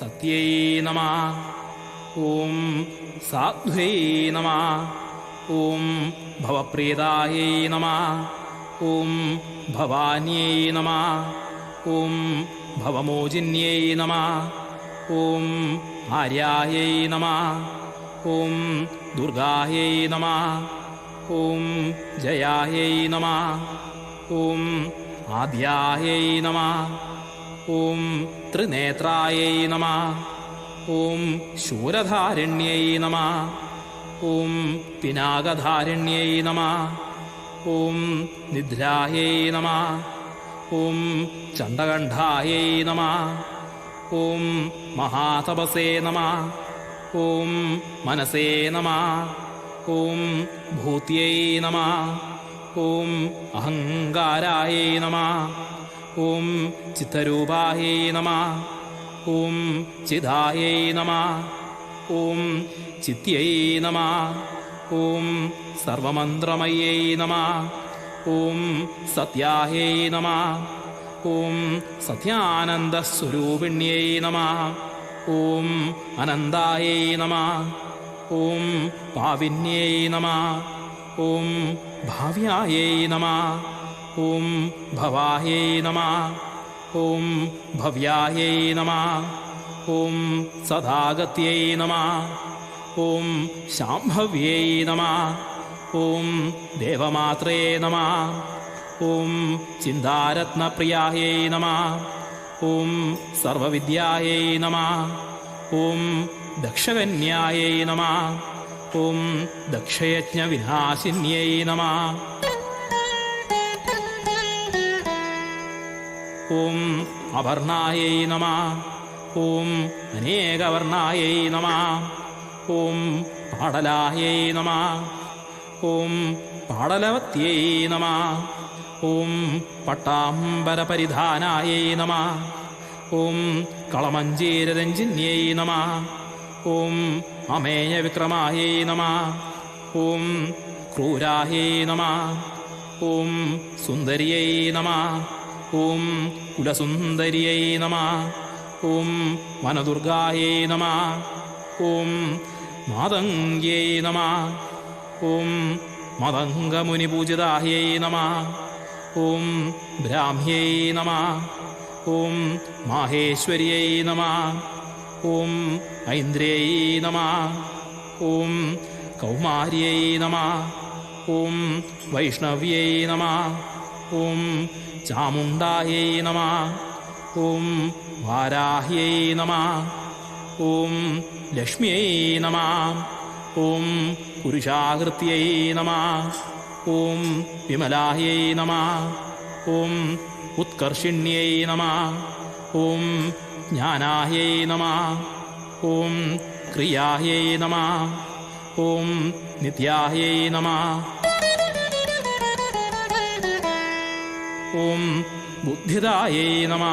सत्यै नमः। ॐ साध्वै नमः। ॐ भवप्रेदायै नमः। ॐ भवान्यै नमः। ॐ भवमोजिन्यै नमः। ॐ आर्याय नमः। ॐ दुर्गायै नमः। ॐ जयायै नमः। ॐ आद्यायै नमः। ഓം ത്രിനേത്രായൈ നമ. ഓം ശൂരധാരണ്യൈ നമ. ഓം പിനാകധാരണ്യൈ നമ. ഓം നിദ്രായൈ നമ. ഓം ചണ്ഡകണ്ഠായൈ നമ. ഓം മഹാതപസേ നമ. ഓം മനസേ നമ. ഓം ഭൂത്യൈ നമ. ഓം അഹങ്കാരായൈ നമ. ഓം ചിത്തരൂപായൈ നമ. ഓം ചിതായൈ നമ. ഓം ചിത്യൈ നമ. ഓം സർവമന്ത്രമയ്യൈ നമ. ഓം സത്യായൈ നമ. ഓം സത്യാനന്ദസ്വരൂപിണ്യൈ നമ. ഓം അനന്തായൈ നമ. ഓം പാവിന്യൈ നമ. ഓം ഭാവ്യായൈ നമ. ॐ भवायै नमः ॐ भव्यायै नमः ॐ सदागत्यै नमः ॐ शाम्भव्यै नमः ॐ देवमात्रे नमः ॐ चिन्तारत्नप्रियायै नमः ॐ सर्वविद्यायै नमः ॐ दक्षकन्यायै नमः ॐ दक्षयज्ञविनाशिन्यै नमः ഓം അപർണായൈ നമ. ഓം അനേകവർണായൈ നമ. ഓം പാടലായൈ നമ. ഓം പാടലവത്യൈ നമ. ഓം പട്ടാംബരപരിധാനായൈ നമ. ഓം കളമഞ്ചീരരഞ്ജിന്യൈ നമ. ഓം അമേയ വിക്രമായൈ നമ. ഓം ക്രൂരായൈ നമ. ഓം സുന്ദരിയൈ നമ. ഓം കുലസുന്ദരിയൈ നമ. ഓം വനദുർഗായൈ നമ. ഓം മാതംഗ്യൈ നമ. ഓം മതംഗമുനിപൂജിതായൈ നമ. ഓം ബ്രാഹ്മ്യൈ നമ. ഓം മാഹേശ്വര്യൈ നമ. ഓം ഐന്ദ്രിയൈ നമ. ഓം കൗമാര്യൈ നമ. ഓം വൈഷ്ണവ്യൈ നമ. ॐ चामुण्डायै नमः ॐ वाराह्यै नमः ॐ लक्ष्म्यै नमः ॐ पुरुषाकृत्यै नमः ॐ विमलाह्यै नमः ॐ उत्कर्षिण्यै नमः ॐ ज्ञानाह्यै नमः ॐ क्रियाह्यै नमः ॐ नित्याह्यै नमः ഓം ബുദ്ധിദായേ നമ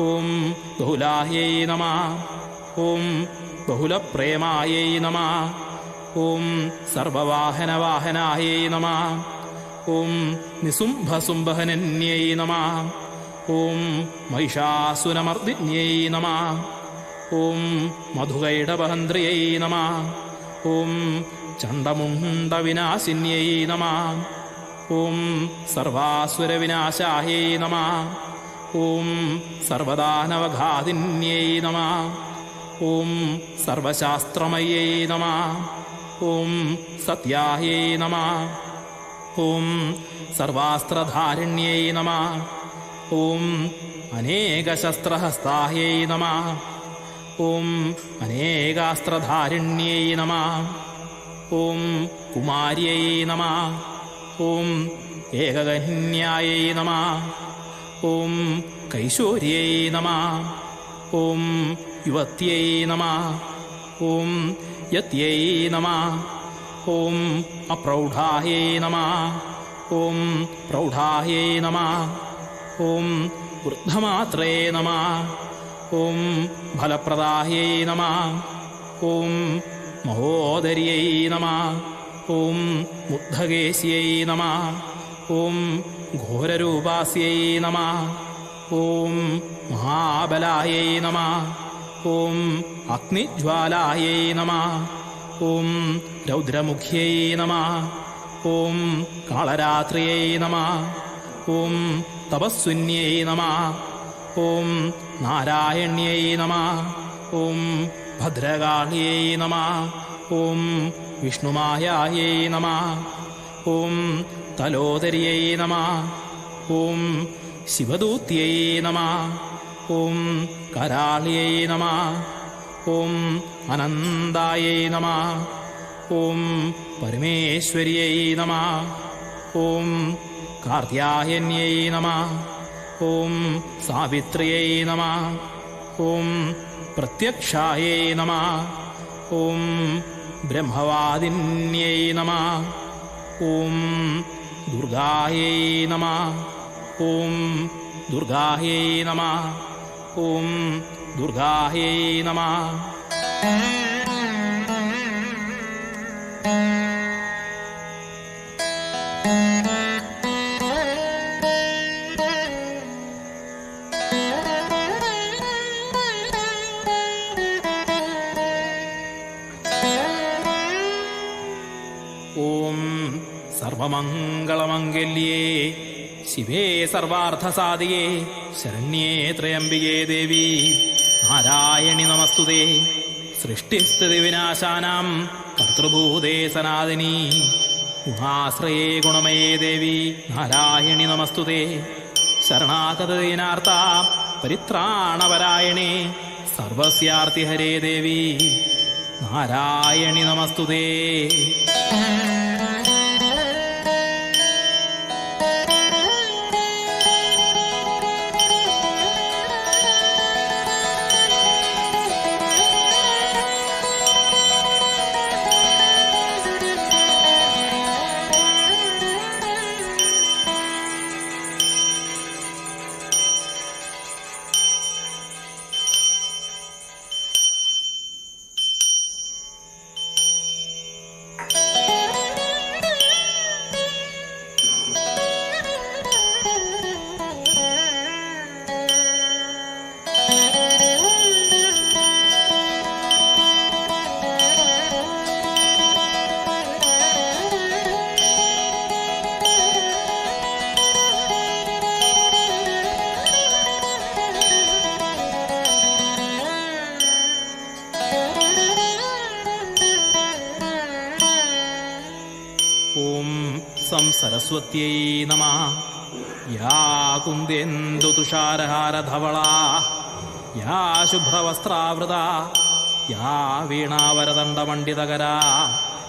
ഓം ബഹുലായേ നമ ഓം ബഹുലപ്രേമായേ നമ ഓം സർവവാഹനവാഹനായേ നമ ഓം നിസുംഭസുംഭഹനന്യൈ നമ ഓം മഹിഷാസുരമർദിന്യൈ നമ ഓം മധുകൈടവഹന്ത്രിയൈ നമ ഓം ചണ്ഡമുണ്ടവിനാശിന്യൈ നമ ഓം സർവാസുരവിനാശായേ നമ. ഓം സർവദാനവഘാതിന്യൈ നമ. ഓം സർവശാസ്ത്രമയ്യൈ നമ. ഓം സത്യായേ നമ. ഓം സർവാസ്ത്രധാരിണ്യൈ നമ. ഓം അനേകശസ്ത്രഹസ്തായൈ നമ. ഓം അനേകാസ്ത്രധാരിണ്യൈ നമ. ഓം കുമാര്यै നമ. ഓം ഏകകന്യായൈ നമ. ഓം കൈശോര്യൈ നമ. ഓം യുവത്യൈ നമ. ഓം യത്യൈ നമ. ഓം അപ്രൗഢായൈ നമ. ഓം പ്രൗഢായൈ നമ. ഓം വൃദ്ധമാത്രേ നമ. ഓം ഫലപ്രദായൈ നമ. ഓം മഹോദര്यै നമ. ഓം മുഗ്ധകേശ്यै നമ. ഓം ഘോരരൂപാസ്യൈ നമ. ഓം മഹാബലായൈ നമ. ഓം അഗ്നിജ്വാലായൈ നമ. ഓം രൗദ്രമുഖ്യൈ നമ. ഓം കാളരാത്രിയൈ നമ. ഓം തപസ്വിന്യൈ നമ. ഓം നാരായണ്യൈ നമ. ഓം ഭദ്രകാളിയൈ നമ. ഓം വിഷ്ണുമായായേ നമ. ഓം തലോദരിയൈ നമ. ഓം ശിവദൂത്യൈ നമ. ഓം കരാളിയൈ നമ. ഓം അനന്തായൈ നമ. ഓം പരമേശ്വരിയൈ നമ. ഓം കാർത്യായന്യൈ നമ. ഓം സാവിത്രിയൈ നമ. ഓം പ്രത്യക്ഷായേ നമ. ഓം ബ്രഹ്മവാദിന്यै നമ. ഓം ദുർഗായൈ നമ. ഓം ദുർഗായൈ നമ. ഓം ദുർഗായൈ നമ. ഓം സർവമംഗളമംഗല്യേ. ശിവേ സർവാർത്ഥസാധികേ ശരണ്യേ ത്രയംബികേ ദേവി. നാരായണി നമസ്തുതേ. സൃഷ്ടിസ്ഥിതി വിനാശാനാം. കർത്തൃഭൂതേ സനാദിനി ഗുണാശ്രയേ ഗുണമയേ ദേവി. നാരായണി നമസ്തുതേ. ശരണാഗതദീനാർത്ത പരിത്രാണപരായണേ സർവസ്യാർത്തിഹരേ ദേവി. നാരായണി നമസ്തുതേ. ഓം സം സരസ്വത്യൈ നമ. യാ കുന്ദേന്ദു തുഷാരഹാരധവള യാ ശുഭ്രവസ്ത്രാവൃത. യാ വീണാവരദണ്ഡമണ്ഡിതകരാ.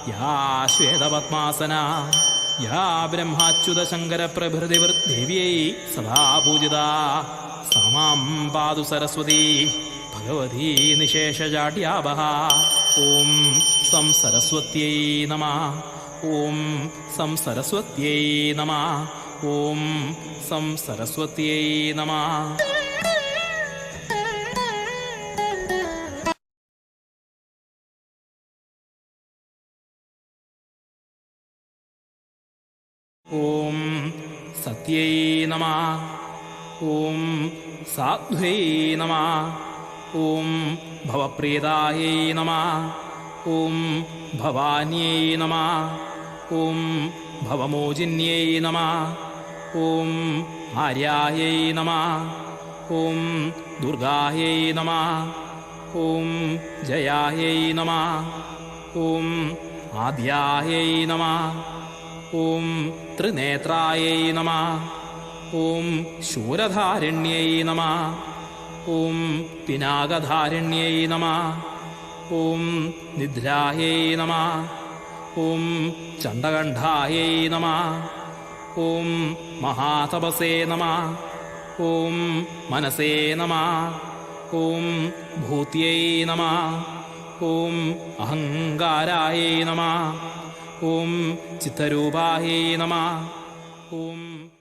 യാ ശ്വേതപത്മാസന. യാ ബ്രഹ്മാച്യുതശങ്കരപ്രഭൃതി ദേവ്യൈ സദാപൂജിത. സമാം പാതു സരസ്വതീ ഭഗവതീ നിശേഷജാഡ്യാവഹ ഓം സം സരസ്വത്യൈ നമഃ. ॐ सं सरस्वत्यै नमः। ॐ सं सरस्वत्यै नमः। ॐ सत्यै नमः। ॐ साध्वै नमः। ॐ भवप्रेदायै नमः। ॐ भवान्यै नमः ॐ भवमोजिन्यै नमः ॐ आर्यायै नमः ॐ दुर्गायै नमः ॐ जयायै नमः ॐ आद्यायै नमः ॐ त्रिनेत्रायै नमः ॐ शूरधारिण्यै नमः ॐ पिनागधारिण्यै नमः ഓം നിദ്രായൈ നമ. ഓം ചണ്ഡകണ്ഠായൈ നമ. ഓം മഹാതപസേ നമ. ഓം മനസേ നമ. ഓം ഭൂത്യൈ നമ. ഓം അഹങ്കാരായൈ നമ. ഓം ചിത്തരൂപായൈ നമ. ഓം